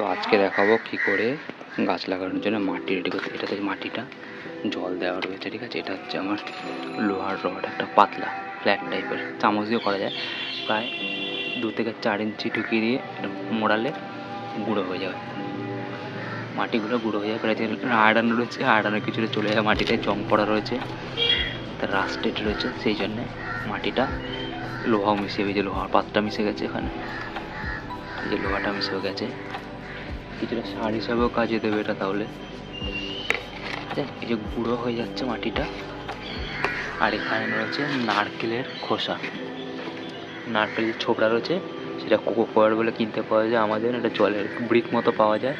তো আজকে দেখাবো কি করে গাছ লাগানোর জন্য মাটি রেডি করতে। এটা এটাতে মাটিটা জল দেওয়া রয়েছে, ঠিক আছে? এটা হচ্ছে আমার লোহার রড একটা পাতলা ফ্ল্যাট টাইপের চামচ দিয়ে করা যায়। প্রায় দু থেকে চার ইঞ্চি ঢুকিয়ে দিয়ে মোড়ালে গুঁড়ো হয়ে যাবে। মাটিগুলো গুঁড়ো হয়ে যায় প্রায় আয়রন রয়েছে আয়রনের কিছুটা চলে যায় মাটিতে জং পড়া রয়েছে। তার রাস্টেড রয়েছে, সেই জন্যে মাটিটা লোহাও মিশিয়ে, এই যে লোহার পাতটা মিশে গেছে এখানে। এই যে লোহাটা মিশে গেছে। কিছুটা সার হিসাবেও কাজে দেবে এটা তাহলে। এই যে গুঁড়ো হয়ে যাচ্ছে মাটিটা, আর এখানে রয়েছে নারকেলের খোসা। নারকেলের ছোবড়া রয়েছে, সেটা কোকো কয়ার বলে কিনতে পাওয়া যায় আমাদের, এটা জলের ব্রিক মতো পাওয়া যায়।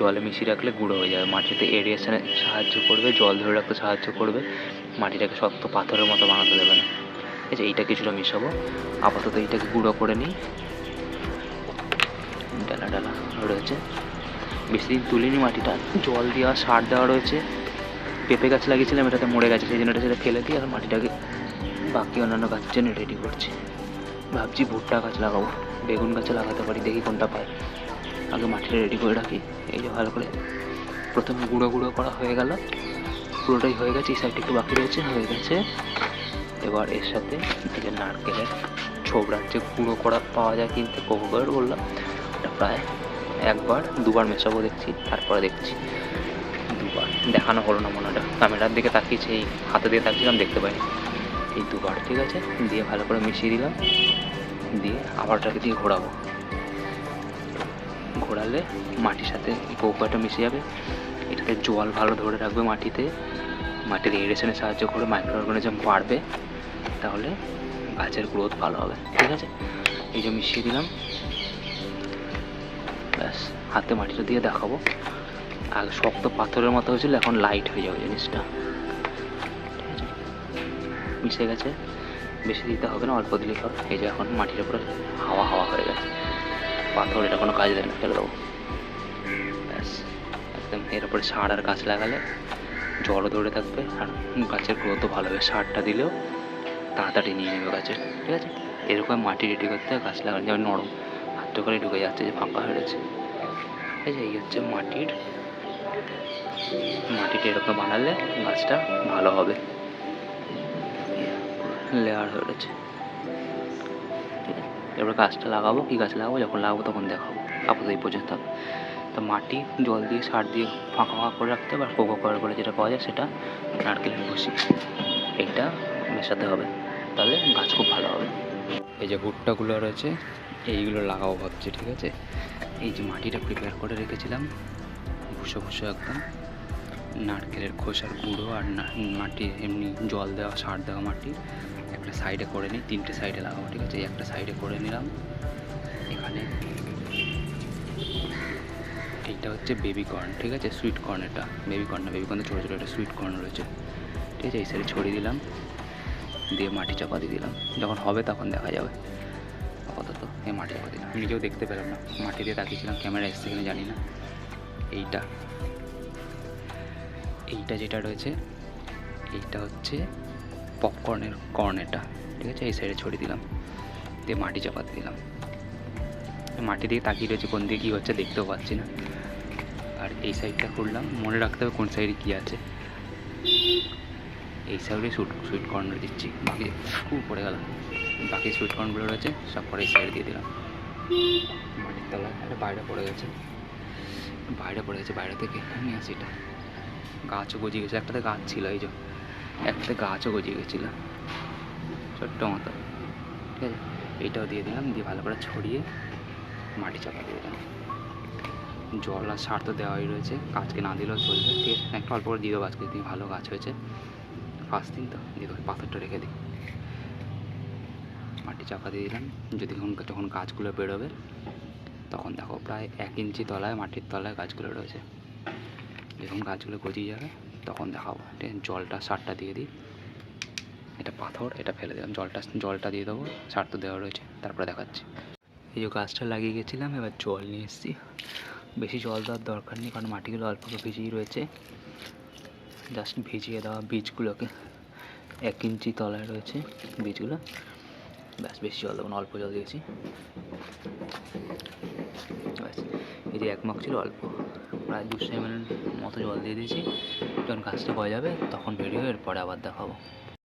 জলে মিশিয়ে রাখলে গুঁড়ো হয়ে যাবে, মাটিতে এরিয়েশনে সাহায্য করবে, জল ধরে রাখতে সাহায্য করবে, মাটিটাকে শক্ত পাথরের মতো বানাতে দেবে না। ঠিক আছে এইটা কিছুটা মিশাবো, আপাতত এইটাকে গুঁড়ো করে নিই। বেশি দিন তুলিনি মাটিটা। জল দেওয়া, সার দেওয়া রয়েছে। পেঁপে গাছ লাগিয়েছিলাম, এটাতে মরে গেছে, সেই জন্য এটা সেটা ফেলে দিই আর মাটিটাকে বাকি অন্যান্য গাছের জন্য রেডি করছি। ভাবছি ভুট্টা গাছ লাগাবো, বেগুন গাছে লাগাতে পারি, দেখি কোনটা পাই। আগে মাটিটা রেডি করে রাখি, এই যে ভালো করে প্রথমে গুঁড়ো গুঁড়ো করা হয়ে গেল। পুরোটাই হয়ে গেছে, এই সাইডটা একটু বাকি রয়েছে, হয়ে গেছে। এবার এর সাথে এই যে নারকেলের ছোবড়ার যে গুঁড়ো করা পাওয়া যায়, কিনতে কোকোবার বললাম, ওটা প্রায় একবার, দুবার মেশাবো দেখছি, তারপরে দেখছি। দুবার। দেখানো হলো না মনে হয়। ক্যামেরার দিকে তাকিয়েছি, এই হাতে দিয়ে তাকিয়েছিলাম, দেখতে পাইনি। এই দুবার, ঠিক আছে? দিয়ে ভালো করে মিশিয়ে দিলাম। দিয়ে আবার ওটাকে দিয়ে ঘোরাবো। ঘোরালে মাটির সাথে কোকোটা মিশে যাবে। এটাতে জল ভালো ধরে রাখবে মাটিতে। মাটির এরিয়েশনে সাহায্য করে মাইক্রো অর্গানিজম বাড়বে। তাহলে গাছের গ্রোথ ভালো হবে, ঠিক আছে? এই যে মিশিয়ে দিলাম। ব্যাস, হাতে মাটিটা দিয়ে দেখাবো। আগে শক্ত পাথরের মতো হয়েছিল, এখন লাইট হয়ে যাবে জিনিসটা। মিশে গেছে, বেশি দিতে হবে না, অল্প দিলেই হবে। এই যে এখন মাটির উপরে হাওয়া হাওয়া হয়ে গেছে। পাথর, এটা কোনো কাজে দেয় না, ফেলে দেবো। ব্যাস, একদম এর উপরে সার আর গাছ লাগালে জলও ধরে থাকবে। আর গাছের গ্রোথও ভালো হবে। সারটা দিলেও তাড়াতাড়ি নিয়ে নেবে গাছের ঠিক আছে? এরকম মাটি রেডি করতে গাছ লাগানো যেমন নরম। করে ঢুকে যাচ্ছে, যে ফাঁকা হয়ে গেছে। ঠিক আছে এই হচ্ছে মাটির মাটিটা এরকম বানালে গাছটা ভালো হবে। লেয়ার হয়ে গেছে। এবার গাছটা লাগাবো, কি গাছ লাগাবো? যখন লাগাবো তখন দেখাবো। আপাতত এই পর্যন্ত। তো মাটি জল দিয়ে, সার দিয়ে ফাঁকা ফাঁকা করে রাখতে হবে, আর কোকো করার বলে যেটা পাওয়া যায় সেটা নারকেলের ভুসি এইটা মেশাতে হবে। তাহলে গাছ খুব ভালো হবে। এই যে ভুট্টাগুলো রয়েছে এইগুলো লাগাবো ভাবছি, ঠিক আছে? এই যে মাটিটা প্রিপেয়ার করে রেখেছিলাম ভুসো ভুসো একদম। নারকেলের খোসার গুঁড়ো আর মাটি, এমনি জল দেওয়া, সার দেওয়া মাটি একটা সাইডে করে নিই, তিনটে সাইডে লাগাবো, ঠিক আছে? একটা সাইডে করে নিলাম। এখানে এইটা হচ্ছে বেবি কর্ন ঠিক আছে? সুইট কর্ন এটা বেবি কর্ন না বেবি কর্ন ছোটো ছোটো একটা সুইট কর্ন রয়েছে। ঠিক আছে? এই সাইডে ছড়িয়ে দিলাম, দিয়ে মাটি চাপা দিয়ে দিলাম। যখন হবে তখন দেখা যাবে। আপাতত এই মাটি চাপা দিলাম নিজেও দেখতে পেলাম না। মাটি দিয়ে তাকিয়েছিলাম, ক্যামেরা এসছে কিনা জানি না। এইটা। এইটা যেটা রয়েছে, এইটা হচ্ছে পপকর্নের কর্ন এটা ঠিক আছে? এই সাইডে ছড়িয়ে দিলাম। দিয়ে মাটি চাপাতে দিলাম। মাটি দিয়ে তাকিয়ে রয়েছে, কোন দিকে কী হচ্ছে দেখতেও পাচ্ছি না। আর এই সাইডটা খুললাম। মনে রাখতে হবে কোন সাইডে কী আছে। এই সাইডে সুইট সুইট কর্নার দিচ্ছি। বাকি খুব পড়ে গেলাম। বাকি সুইট কর্নগুলো রয়েছে, সব পরে এই সাইডে দিয়ে দিলাম। মাটির তলায় একটা বাইরে পড়ে গেছে। বাইরে পড়ে গেছে, বাইরে থেকে আমি আসি এটা। গাছও গজিয়ে গেছে, একটাতে গাছ ছিল এই যে। একটাতে গাছও গজিয়ে গেছিল। ছোট্ট মতো। ঠিক আছে? এইটাও দিয়ে দিলাম, দিয়ে ভালো করে ছড়িয়ে মাটি চাপা দিয়ে দিলাম। জল আর সার তো দেওয়াই রয়েছে। গাছকে না দিলেও চলবে। ঠিক আছে? একটা অল্প করে দিয়ে দেবো গাছকে দিয়ে ভালো গাছ হয়েছে। ফার্স্ট দিন তো দিয়ে পাথরটা রেখে দিই মাটি চাপা দিয়ে দিলাম। যদি যখন গাছগুলো বেরোবে, তখন দেখো প্রায় এক ইঞ্চি তলায়, মাটির তলায় গাছগুলো রয়েছে। যখন গাছগুলো গজিয়ে যাবে, তখন দেখাবো। জলটা, সারটা দিয়ে দিই। এটা পাথর, এটা ফেলে দিলাম। জলটা জলটা দিয়ে দেবো, সার তো দেওয়া রয়েছে। তারপরে দেখাচ্ছি। এই যে গাছটা লাগিয়ে গেছিলাম, এবার জল নিয়ে এসেছি। বেশি জল দেওয়ার দরকার নেই, কারণ মাটিগুলো অল্প ভিজিয়ে রয়েছে। জাস্ট ভিজিয়ে দেওয়া বীজগুলোকে এক ইঞ্চি তলায় রয়েছে বীজগুলো। ব্যাস, বেশি জল দেবো অল্প জল দিয়েছি। ব্যাস, এই যে এক মগ ছিল, অল্প। প্রায় দুশো এমএল মতো জল দিয়ে দিয়েছি। যখন গাছটা হয়ে যাবে, তখন ভিডিও এরপরে আবার দেখাবো।